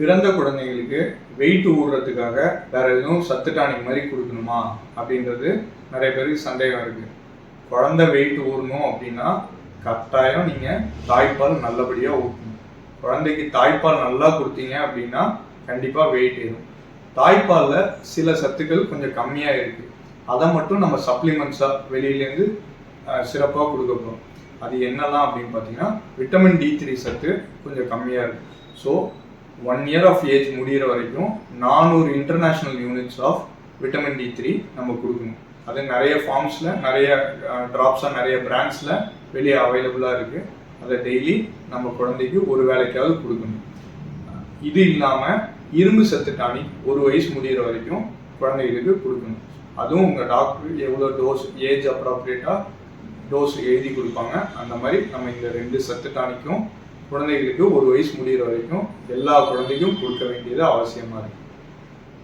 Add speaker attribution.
Speaker 1: பிறந்த குழந்தைங்களுக்கு வெயிட் ஊடுறதுக்காக வேறு எதுவும் சத்து டானிக் மாதிரி கொடுக்கணுமா? அப்படின்றது நிறைய பேருக்கு சந்தேகம் இருக்குது குழந்தை வெயிட் ஊறணும் அப்படின்னா கட்டாயம் நீங்கள் தாய்ப்பால் நல்லபடியாக ஊற்றணும் குழந்தைக்கு தாய்ப்பால் நல்லா கொடுத்தீங்க அப்படின்னா கண்டிப்பாக வெயிட் ஏறும். தாய்ப்பாலில் சில சத்துக்கள் கொஞ்சம் கம்மியாக இருக்குது அதை மட்டும் நம்ம சப்ளிமெண்ட்ஸாக வெளியிலேருந்து சிறப்பாக கொடுக்க போகிறோம் அது என்னெல்லாம் அப்படின்னு பார்த்தீங்கன்னா விட்டமின் டி த்ரீ சத்து கொஞ்சம் கம்மியாக இருக்கும் so one year of age முடிகிற வரைக்கும் நானூறு international units of vitamin D three நம்ம கொடுக்கணும். அது நிறைய ஃபார்ம்ஸில் நிறைய ட்ராப்ஸாக நிறைய பிராண்ட்ஸில் வெளியே அவைலபிளாக இருக்குது அதை டெய்லி நம்ம குழந்தைக்கு ஒரு வேலைக்காவது கொடுக்கணும். இது இல்லாமல் இரும்பு சத்து டானிக் ஒரு வயசு முடியிற வரைக்கும் குழந்தைகளுக்கு கொடுக்கணும். அதுவும் உங்கள் டாக்டர் எவ்வளோ டோஸ் ஏஜ் அப்ராப்ரியேட்டாக டோஸ் எழுதி கொடுப்பாங்க. அந்த மாதிரி நம்ம இந்த ரெண்டு சத்து டானிக்கும் குழந்தைகளுக்கு ஒரு வயசு முடிகிற வரைக்கும் எல்லா குழந்தைக்கும் கொடுக்க வேண்டியது அவசியமாக இருக்குது